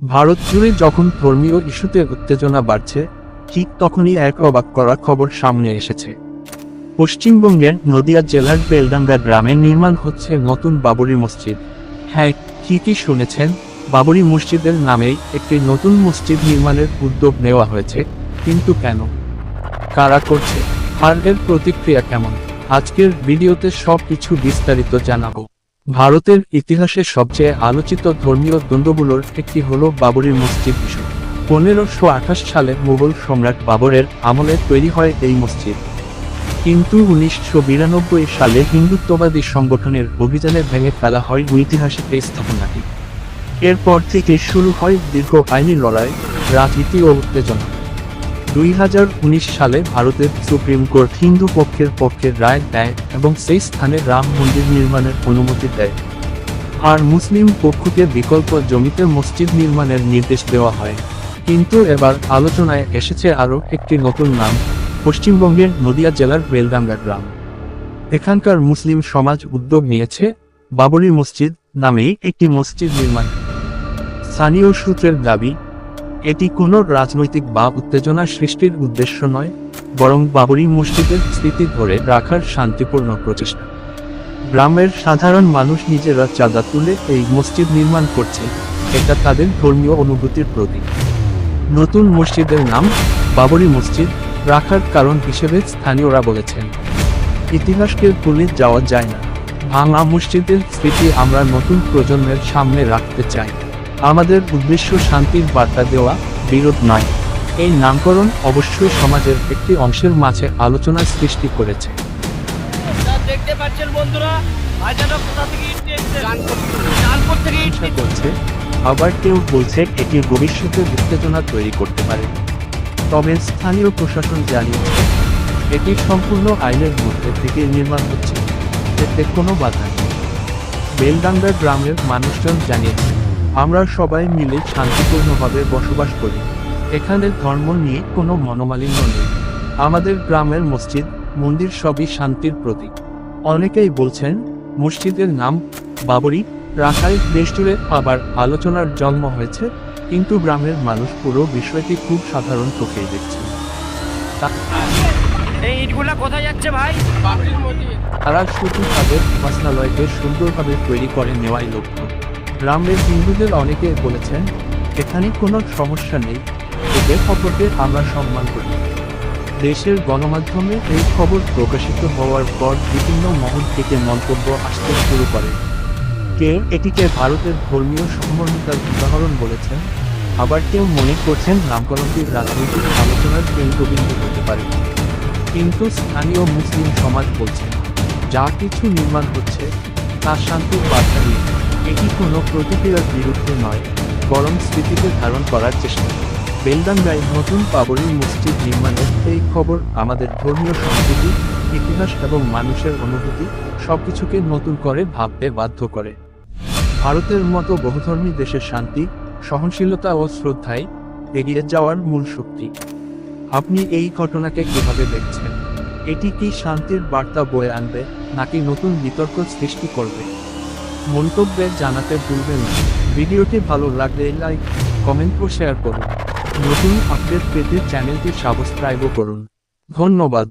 ভারত জুড়ে যখন ধর্মীয় ইস্যুতে উত্তেজনা বাড়ছে, ঠিক তখনই এক অবাক করা খবর সামনে এসেছে। পশ্চিমবঙ্গের নদিয়া জেলার বেলডাঙ্গা গ্রামে নির্মাণ হচ্ছে নতুন বাবরি মসজিদ। হ্যাঁ ঠিকই শুনেছেন, বাবরি মসজিদের নামেই একটি নতুন মসজিদ নির্মাণের উদ্যোগ নেওয়া হয়েছে, কিন্তু কেন? কারা করছে? আর এর প্রতিক্রিয়া কেমন? আজকের ভিডিওতে সব কিছু বিস্তারিত জানাব। ভারতের ইতিহাসে সবচেয়ে আলোচিত ধর্মীয় দ্বন্দ্বগুলোর একটি হল বাবরি মসজিদ ইস্যু পনেরোশো আঠাশ সালে মুঘল সম্রাট বাবরের আমলে তৈরি হয় এই মসজিদ। কিন্তু উনিশশো বিরানব্বই সালে হিন্দুত্ববাদী সংগঠনের অভিযানে ভেঙে ফেলা হয় ঐতিহাসিক এই স্থাপনাটি। এরপর থেকে শুরু হয় দীর্ঘ আইনি লড়াই, রাজনীতি ও উত্তেজনা। দুই হাজার উনিশ সালে ভারতের সুপ্রিম কোর্ট হিন্দু পক্ষের পক্ষে রায় দেয় এবং সেই স্থানে রাম মন্দির নির্মাণের অনুমতি দেয়। আর মুসলিম পক্ষকে বিকল্প জমিতে মসজিদ নির্মাণের নির্দেশ দেওয়া হয়। কিন্তু এবার আলোচনায় এসেছে আরও একটি নতুন নাম, পশ্চিমবঙ্গের নদিয়া জেলার বেলডাঙ্গা গ্রাম। এখানকার মুসলিম সমাজ উদ্যোগ নিয়েছে বাবরি মসজিদ নামেই একটি মসজিদ নির্মাণ। স্থানীয় সূত্রের দাবি এটি কোনো রাজনৈতিক বা উত্তেজনা সৃষ্টির উদ্দেশ্য নয়, বরং বাবরি মসজিদের স্মৃতি ধরে রাখার শান্তিপূর্ণ প্রচেষ্টা। গ্রামের সাধারণ মানুষ নিজেরা চাঁদা তুলে এই মসজিদ নির্মাণ করছে, এটা তাদের ধর্মীয় অনুভূতির প্রতীক। নতুন মসজিদের নাম বাবরি মসজিদ রাখার কারণ হিসেবে স্থানীয়রা বলেছেন। ইতিহাসকে ভুলে যাওয়া যায় না। ভাঙা মসজিদের স্মৃতি আমরা নতুন প্রজন্মের সামনে রাখতে চাই। আমাদের উদ্দেশ্য শান্তির বার্তা দেওয়া বিরোধ নয়। এই নামকরণ অবশ্যই সমাজের একটি অংশের মাঝে আলোচনার সৃষ্টি করেছে। দেখতে পাচ্ছেন বন্ধুরা আবার কেউ বলছে এটি ভবিষ্যতে উত্তেজনা তৈরি করতে পারে। তবে স্থানীয় প্রশাসন জানিয়েছে এটি সম্পূর্ণ আইনের মধ্যে থেকে নির্মাণ হচ্ছে। এতে কোনো বাধা নেই। বেলডাঙ্গা গ্রামের মানুষজন জানিয়েছে আমরা সবাই মিলে শান্তিপূর্ণভাবে বসবাস করি। এখানে ধর্ম নিয়ে কোনো মনোমালিন্য নেই। আমাদের গ্রামের মসজিদ মন্দির সবই শান্তির প্রতীক। অনেকেই বলছেন মসজিদের নাম বাবরি রাখায় দেশ জুড়ে আবার আলোচনার জন্ম হয়েছে কিন্তু গ্রামের মানুষ পুরো বিষয়টি খুব সাধারণ চোখেই দেখছে। এই ইটগুলা কোথায় যাচ্ছে ভাই? তারা শুধু তাদের উপাসনালয়কে সুন্দরভাবে তৈরি করে নেওয়াই লক্ষ্য। গ্রামের হিন্দুদের অনেকে বলেছেন, এখানে কোনো সমস্যা নেই। এদের খবরকে আমরা সম্মান করি। দেশের গণমাধ্যমে এই খবর প্রকাশিত হওয়ার পর বিভিন্ন মহল থেকে মন্তব্য আসতে শুরু করে। কেউ এটিকে ভারতের ধর্মীয় সম্মানিতার উদাহরণ বলেছেন, আবার কেউ মনে করছেন নামকরণটি রাজনৈতিক আলোচনার কেন্দ্রবিন্দু হতে পারে। কিন্তু স্থানীয় মুসলিম সমাজ বলছে, যা কিছু নির্মাণ হচ্ছে, তা শান্তির বার্তা নিয়ে। এটি কোনো প্রতিক্রিয়ার বিরুদ্ধে নয়, বরং স্মৃতিতে ধারণ করার চেষ্টা। বেলডাঙ্গায় নতুন বাবরি মসজিদ নির্মাণের এই খবর আমাদের ধর্মীয় সংস্কৃতি, ইতিহাস এবং মানুষের অনুভূতি সবকিছুকে নতুন করে ভাবতে বাধ্য করে। ভারতের মতো বহুধর্মী দেশের শান্তি, সহনশীলতা ও শ্রদ্ধায় এগিয়ে যাওয়ার মূল শক্তি। আপনি এই ঘটনাকে কীভাবে দেখছেন? এটি কি শান্তির বার্তা বয়ে আনবে, নাকি নতুন বিতর্ক সৃষ্টি করবে? মন্তব্যে জানাতে ভুলবেন না। ভিডিওটি ভালো লাগলে লাইক, কমেন্ট ও শেয়ার করুন। নতুন আপডেট পেতে চ্যানেলটি সাবস্ক্রাইবও করুন। ধন্যবাদ।